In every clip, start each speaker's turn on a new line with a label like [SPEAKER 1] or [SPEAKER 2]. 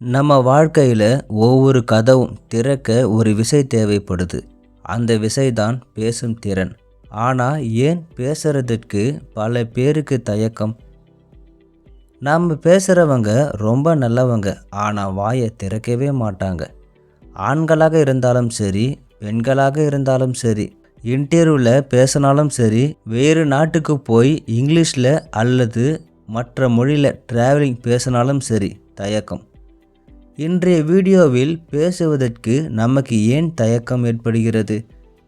[SPEAKER 1] நம்ம வாழ்க்கையில் ஒவ்வொரு கதவும் திறக்க ஒரு விசை தேவைப்படுது. அந்த விசை தான் பேசும் திறன். ஆனால் ஏன் பேசுறதுக்கு பல பேருக்கு தயக்கம்? நம்ம பேசுகிறவங்க ரொம்ப நல்லவங்க ஆனால் வாயை திறக்கவே மாட்டாங்க. ஆண்களாக இருந்தாலும் சரி பெண்களாக இருந்தாலும் சரி இன்டர்வியூவில் பேசினாலும் சரி வேறு நாட்டுக்கு போய் இங்கிலீஷில் அல்லது மற்ற மொழியில் ட்ராவலிங் பேசினாலும் சரி தயக்கம். இன்றைய வீடியோவில் பேசுவதற்கு நமக்கு ஏன் தயக்கம் ஏற்படுகிறது?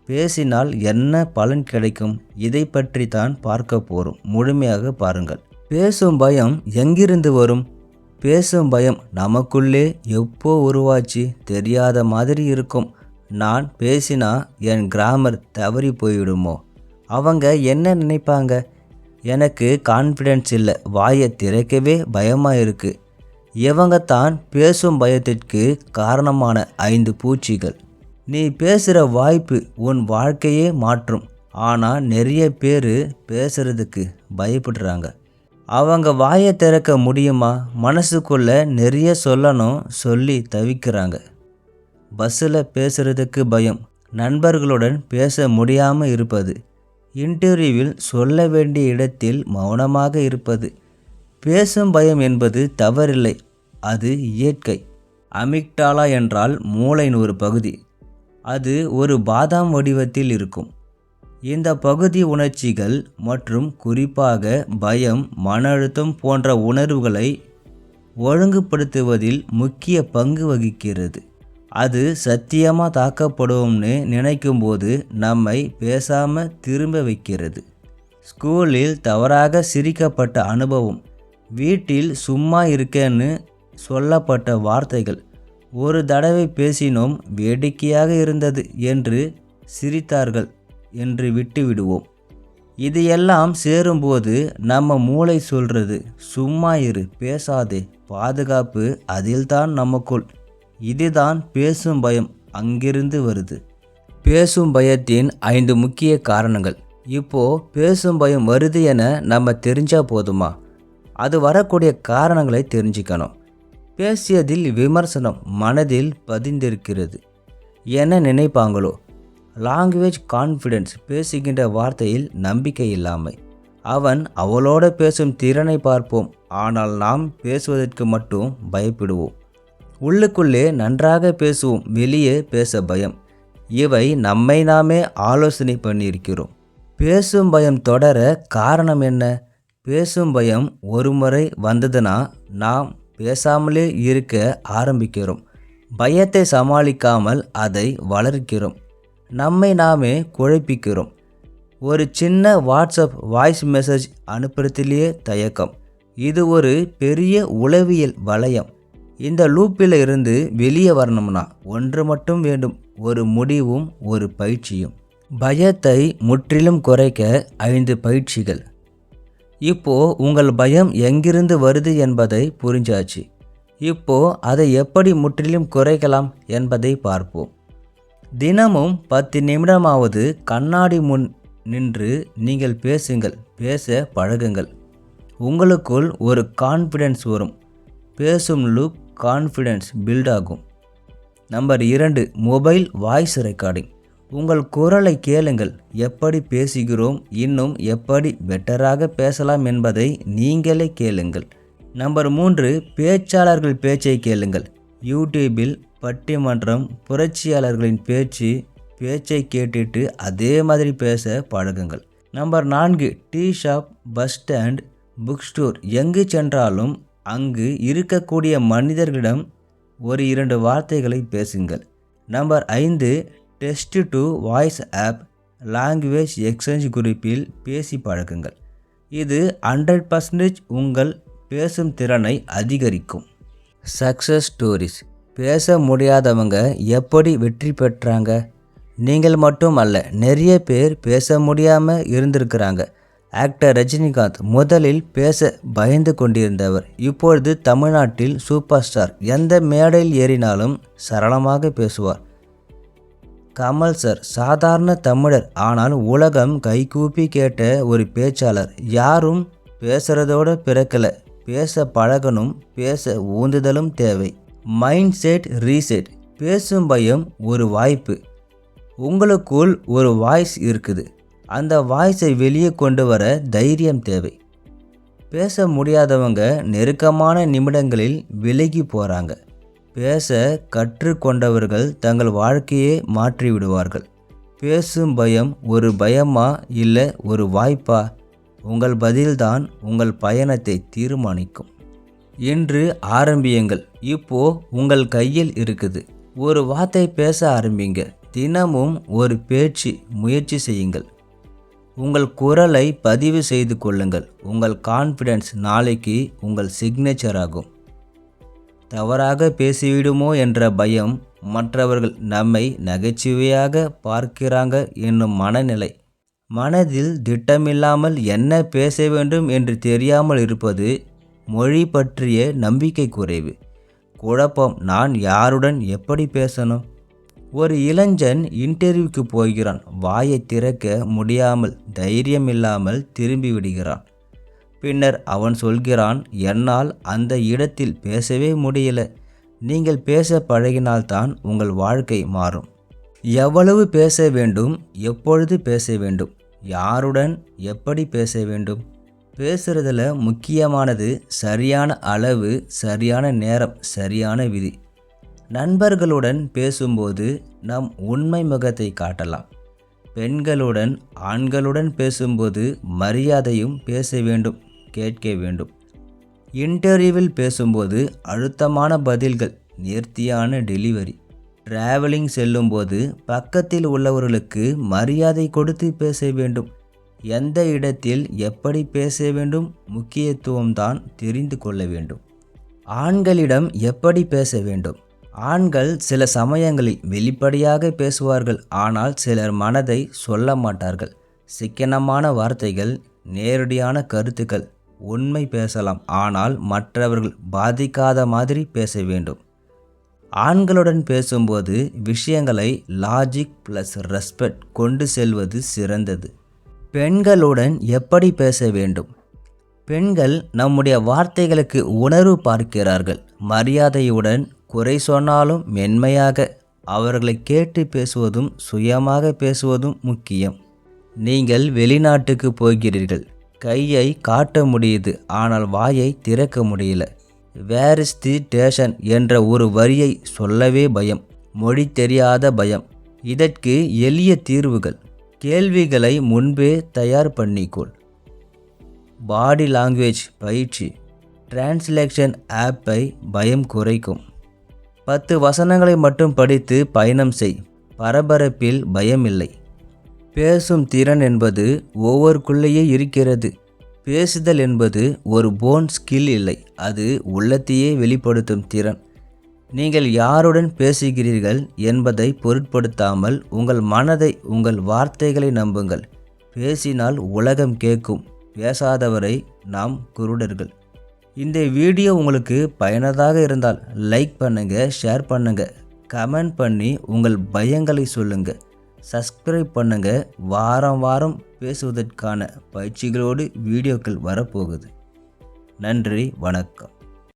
[SPEAKER 1] பேசினால் என்ன பலன் கிடைக்கும்? இதை பற்றி தான் பார்க்க போகிறோம் முழுமையாக பாருங்கள். பேசும் பயம் எங்கிருந்து வரும்? பேசும் பயம் நமக்குள்ளே எப்போ உருவாச்சு? தெரியாத மாதிரி இருக்கும். நான் பேசினா என் கிராமர் தவறி போயிடுமோ அவங்க என்ன நினைப்பாங்க? எனக்கு கான்ஃபிடென்ஸ் இல்லை. வாயை திறக்கவே பயமாக இருக்குது இவங்க தான் பேசும் பயத்திற்கு காரணமான ஐந்து பூச்சிகள். நீ பேசுகிற வாய்ப்பு உன் வாழ்க்கையே மாற்றும். ஆனால் நிறைய பேர் பேசுறதுக்கு பயப்படுறாங்க. அவங்க வாயை திறக்க முடியுமா? மனசுக்குள்ள நிறைய சொல்லணும் சொல்லி தவிக்கிறாங்க. பஸ்ஸில் பேசுறதுக்கு பயம். நண்பர்களுடன் பேச முடியாமல் இருப்பது. இன்டர்வியூவில் சொல்ல வேண்டிய இடத்தில் மௌனமாக இருப்பது. பேசும் பயம் என்பது தவறில்லை அது இயற்கை. அமிக்டாலா என்றால் மூளையின் ஒரு பகுதி. அது ஒரு பாதாம் வடிவத்தில் இருக்கும். இந்த பகுதி உணர்ச்சிகள் மற்றும் குறிப்பாக பயம் மன அழுத்தம் போன்ற உணர்வுகளை ஒழுங்குபடுத்துவதில் முக்கிய பங்கு வகிக்கிறது. அது சத்தியமாக தாக்கப்படுவோம்னு நினைக்கும்போது நம்மை பேசாமல் திரும்ப வைக்கிறது. ஸ்கூலில் தவறாக சிரிக்கப்பட்ட அனுபவம். வீட்டில் சும்மா இருக்கேன்னு சொல்லப்பட்ட வார்த்தைகள். ஒரு தடவை பேசினோம் வேடிக்கையாக இருந்தது என்று சிரித்தார்கள் என்று விட்டுவிடுவோம். இது எல்லாம் சேரும்போது நம்ம மூளை சொல்கிறது சும்மா இரு பேசாதே பாதுகாப்பு அதில்தான் நமக்குள். இதுதான் பேசும் பயம் அங்கிருந்து வருது. பேசும் பயத்தின் ஐந்து முக்கிய காரணங்கள். இப்போ பேசும் பயம் வருது என நம்ம தெரிஞ்சா போதுமா? அது வரக்கூடிய காரணங்களை தெரிஞ்சுக்கணும். பேசியதில் விமர்சனம் மனதில் பதிந்திருக்கிறது. என்ன நினைப்பாங்களோ? லாங்குவேஜ் கான்ஃபிடென்ஸ் பேசுகின்ற வார்த்தையில் நம்பிக்கை இல்லாமை. அவன் அவளோட பேசும் திறனை பார்ப்போம். ஆனால் நாம் பேசுவதற்கு மட்டும் பயப்படுவோம். உள்ளுக்குள்ளே நன்றாக பேசுவோம். வெளியே பேச பயம். இவை நம்மை நாமே ஆலோசனை பண்ணியிருக்கிறோம். பேசும் பயம் தொடர காரணம் என்ன? பேசும் பயம் ஒரு முறை வந்ததுன்னா நாம் பேசாமலே இருக்க ஆரம்பிக்கிறோம். பயத்தை சமாளிக்காமல் அதை வளர்க்கிறோம். நம்மை நாமே குழப்பிக்கிறோம். ஒரு சின்ன வாட்ஸ்அப் வாய்ஸ் மெசேஜ் அனுப்புறதுலேயே தயக்கம். இது ஒரு பெரிய உளவியல் வளையம். இந்த லூப்பில் இருந்து வெளியே வரணும்னா ஒன்று மட்டும் வேண்டும். ஒரு முடிவும் ஒரு பயிற்சியும். பயத்தை முற்றிலும் குறைக்க ஐந்து பயிற்சிகள். இப்போ உங்கள் பயம் எங்கிருந்து வருது என்பதை புரிஞ்சாச்சு. இப்போ அதை எப்படி முற்றிலும் குறைக்கலாம் என்பதை பார்ப்போம். தினமும் பத்து நிமிடமாவது கண்ணாடி முன் நின்று நீங்கள் பேசுங்கள் பேச பழகுங்கள். உங்களுக்குள் ஒரு கான்ஃபிடென்ஸ் வரும். பேசும் லுக் கான்ஃபிடென்ஸ் பில்ட் ஆகும். நம்பர் இரண்டு மொபைல் வாய்ஸ் ரெக்கார்டிங் உங்கள் குரலை கேளுங்கள். எப்படி பேசுகிறோம்? இன்னும் எப்படி பெட்டராக பேசலாம் என்பதை நீங்களே கேளுங்கள். நம்பர் மூன்று பேச்சாளர்கள் பேச்சை கேளுங்கள். யூடியூபில் பட்டிமன்றம் புரட்சியாளர்களின் பேச்சு பேச்சை கேட்டுட்டு அதே மாதிரி பேச பழகுங்கள். நம்பர் நான்கு tea shop bus stand book store எங்கு சென்றாலும் அங்கு இருக்கக்கூடிய மனிதர்களிடம் ஒரு இரண்டு வார்த்தைகளை பேசுங்கள். நம்பர் ஐந்து test to voice app language exchange குறிப்பில் பேசி பழகுங்கள். இது ஹண்ட்ரட் பர்சன்டேஜ் உங்கள் பேசும் திறனை அதிகரிக்கும். Success stories. பேச முடியாதவங்க எப்படி வெற்றி பெற்றாங்க? நீங்கள் மட்டும் அல்ல நிறைய பேர் பேச முடியாமல் இருந்திருக்கிறாங்க. ஆக்டர் ரஜினிகாந்த் முதலில் பேச பயந்து கொண்டிருந்தவர். இப்பொழுது தமிழ்நாட்டில் சூப்பர் ஸ்டார் எந்த மேடையில் ஏறினாலும் சரளமாக பேசுவார். கமல் சார் சாதாரண தமிழர். ஆனால் உலகம் கைகூப்பி கேட்ட ஒரு பேச்சாளர். யாரும் பேசுகிறதோட பிறக்கல. பேச பழகணும் பேச ஊந்துதலும் தேவை. மைண்ட் செட் ரீசெட் பேசும் பயம் ஒரு வாய்ப்பு. உங்களுக்குள் ஒரு வாய்ஸ் இருக்குது. அந்த வாய்ஸை வெளியே கொண்டு வர தைரியம் தேவை. பேச முடியாதவங்க நெருக்கமான நிமிடங்களில் விலகி போகிறாங்க பேச கற்றுக்கொண்டவர்கள் தங்கள் வாழ்க்கையே மாற்றிவிடுவார்கள். பேசும் பயம் ஒரு பயமா இல்லை ஒரு வாய்ப்பா? உங்கள் பதில்தான் உங்கள் பயணத்தை தீர்மானிக்கும். இன்று ஆரம்பியுங்கள். இப்போ உங்கள் கையில் இருக்குது. ஒரு வார்த்தை பேச ஆரம்பிங்க தினமும் ஒரு பேச்சு முயற்சி செய்யுங்கள். உங்கள் குரலை பதிவு செய்து கொள்ளுங்கள். உங்கள் கான்ஃபிடென்ஸ் நாளைக்கு உங்கள் சிக்னேச்சர் ஆகும். தவறாக பேசிவிடுமோ என்ற பயம் மற்றவர்கள் நம்மை நகைச்சுவையாக பார்க்கிறாங்க என்னும் மனநிலை. மனதில் திட்டமில்லாமல் என்ன பேச வேண்டும் என்று தெரியாமல் இருப்பது மொழி பற்றிய நம்பிக்கை குறைவு குழப்பம் நான் யாருடன் எப்படி பேசணும்? ஒரு இளைஞன் இன்டர்வியூக்கு போகிறான். வாயை திறக்க முடியாமல் தைரியம் இல்லாமல் திரும்பி விடுகிறான். பின்னர் அவன் சொல்கிறான் என்னால் அந்த இடத்தில் பேசவே முடியல. நீங்கள் பேச பழகினால்தான் உங்கள் வாழ்க்கை மாறும். எவ்வளவு பேச வேண்டும் எப்பொழுது பேச வேண்டும்? யாருடன் எப்படி பேச வேண்டும்? பேசுறதுல முக்கியமானது சரியான அளவு சரியான நேரம் சரியான விதி. நண்பர்களுடன் பேசும்போது நம் உண்மை முகத்தை காட்டலாம். பெண்களுடன் ஆண்களுடன் பேசும்போது மரியாதையும் பேச வேண்டும். கேட்க வேண்டும். இன்டர்வியூவில் பேசும்போது அழுத்தமான பதில்கள் நேர்த்தியான டெலிவரி. டிராவலிங் செல்லும்போது பக்கத்தில் உள்ளவர்களுக்கு மரியாதை கொடுத்து பேச வேண்டும். எந்த இடத்தில் எப்படி பேச வேண்டும் முக்கியத்துவம்தான் தெரிந்து கொள்ள வேண்டும். ஆண்களிடம் எப்படி பேச வேண்டும்? ஆண்கள் சில சமயங்களில் வெளிப்படையாக பேசுவார்கள் ஆனால் சிலர் மனதை சொல்ல மாட்டார்கள். சிக்கனமான வார்த்தைகள் நேரடியான கருத்துக்கள் உண்மை பேசலாம். ஆனால் மற்றவர்கள் பாதிக்காத மாதிரி பேச வேண்டும். ஆண்களுடன் பேசும்போது விஷயங்களை லாஜிக் ப்ளஸ் ரெஸ்பெக்ட் கொண்டு செல்வது சிறந்தது. பெண்களுடன் எப்படி பேச வேண்டும்? பெண்கள் நம்முடைய வார்த்தைகளுக்கு உணர்வு பார்க்கிறார்கள். மரியாதையுடன் குறை சொன்னாலும் மென்மையாக அவர்களை கேட்டு பேசுவதும் சுயமாக பேசுவதும் முக்கியம். நீங்கள் வெளிநாட்டுக்கு போகிறீர்கள். கையை காட்ட முடியுது ஆனால் வாயை திறக்க முடியல. வேர் இஸ் தி ஸ்டேஷன் என்ற ஒரு வரியை சொல்லவே பயம் மொழி தெரியாத பயம். இதற்கு எளிய தீர்வுகள். கேள்விகளை முன்பே தயார் பண்ணிக்கொள். பாடி லாங்குவேஜ் பயிற்சி. டிரான்ஸ்லேக்ஷன் ஆப்பை பயம் குறைக்கும். பத்து வசனங்களை மட்டும் படித்து பயணம் செய். பரபரப்பில் பயம் இல்லை பேசும் திறன் என்பது ஒவ்வொருக்குள்ளேயே இருக்கிறது. பேசுதல் என்பது ஒரு போன் ஸ்கில் இல்லை அது உள்ளத்தையே வெளிப்படுத்தும் திறன். நீங்கள் யாருடன் பேசுகிறீர்கள் என்பதை பொருட்படுத்தாமல் உங்கள் மனதை உங்கள் வார்த்தைகளை நம்புங்கள். பேசினால் உலகம் கேட்கும் பேசாதவரை நாம் குருடர்கள். இந்த வீடியோ உங்களுக்கு பயனதாக இருந்தால் லைக் பண்ணுங்கள் ஷேர் பண்ணுங்கள் கமெண்ட் பண்ணி உங்கள் பயங்களை சொல்லுங்கள் சப்ஸ்கிரைப் பண்ணுங்கள் வாரம் வாரம் பேசுவதற்கான பயிற்சிகளோடு வீடியோக்கள் வரப்போகுது. நன்றி வணக்கம்.